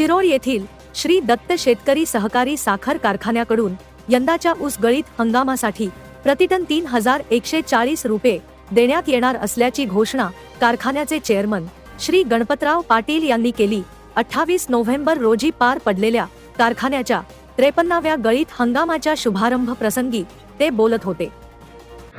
शिरोळ येथील श्री दत्त शेतकरी सहकारी साखर कारखान्याकडून यंदाच्या ऊस गळीत हंगामासाठी प्रतिटन तीन हजार एकशे चाळीस रुपये देण्यात येणार असल्याची घोषणा कारखान्याचे चेअरमन श्री गणपतराव पाटील यांनी केली. अठ्ठावीस नोव्हेंबर रोजी पार पडलेल्या कारखान्याच्या त्रेपन्नाव्या गळीत हंगामाच्या शुभारंभ प्रसंगी ते बोलत होते.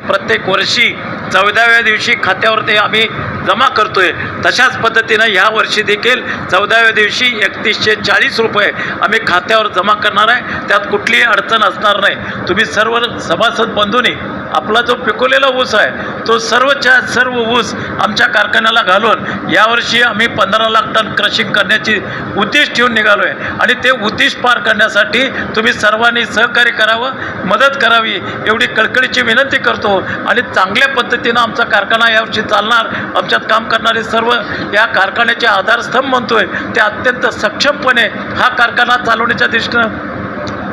प्रत्येक वर्षी चौदाव्या दिवशी खात्यावरती आम्ही जमा करतोय. तशाच पद्धतीनं ह्या वर्षी देखील चौदाव्या दिवशी एकतीसशे चाळीस रुपये आम्ही खात्यावर जमा करणार आहे. त्यात कुठलीही अडचण असणार नाही. तुम्ही सर्व सभासद बंधूंनी आपला जो पिकवलेला ऊस आहे तो सर्वच्या सर्व ऊस आमच्या कारखान्याला घालून यावर्षी आम्ही पंधरा लाख टन क्रशिंग करण्याची उद्देश ठेवून निघालो आहे आणि ते उद्देश पार करण्यासाठी तुम्ही सर्वांनी सहकार्य करावं मदत करावी एवढी कळकळीची विनंती करतो. आणि चांगल्या पद्धतीनं आमचा कारखाना यावर्षी चालणार. आमच्यात काम करणारे सर्व या कारखान्याचे आधारस्तंभ म्हणतोय. ते अत्यंत सक्षमपणे हा कारखाना चालवण्याच्या दृष्टीनं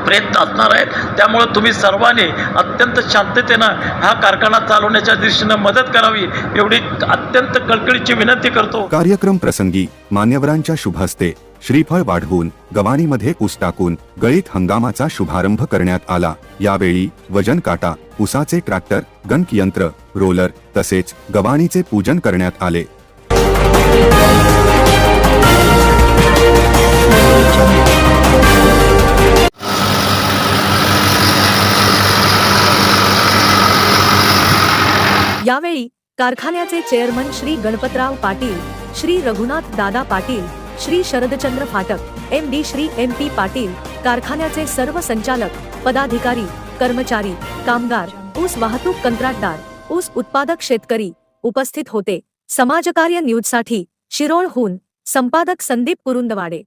प्रयत्न असणार आहेत. त्यामुळं तुम्ही सर्वांनी अत्यंत शांततेनं हा कारखाना चालवण्याच्या दृष्टीनं मदत करावी एवढी अत्यंत कळकळीची विनंती करतो. कार्यक्रम प्रसंगी मान्यवरांच्या शुभहस्ते श्रीफळ वाढवून गवाणीमध्ये ऊस टाकून गळीत हंगामाचा शुभारंभ करण्यात आला. यावेळी वजन काटा उसाचे ट्रॅक्टर गणक यंत्र रोलर तसेच गवाणीचे पूजन करण्यात आले. यावेळी कारखान्याचे chairman Shri Ganpatrao Patil Shri Raghunath Dada Patil Shri Sharadchandra Phatak M D Shri M P Patil कारखान्याचे सर्व संचालक पदाधिकारी कर्मचारी कामगार ऊस वाहतूक कंत्राटदार ऊस उत्पादक शेतकरी उपस्थित होते. समाजकार्य न्यूजसाठी शिरोळहून संपादक संदीप कुरुंदवाडे.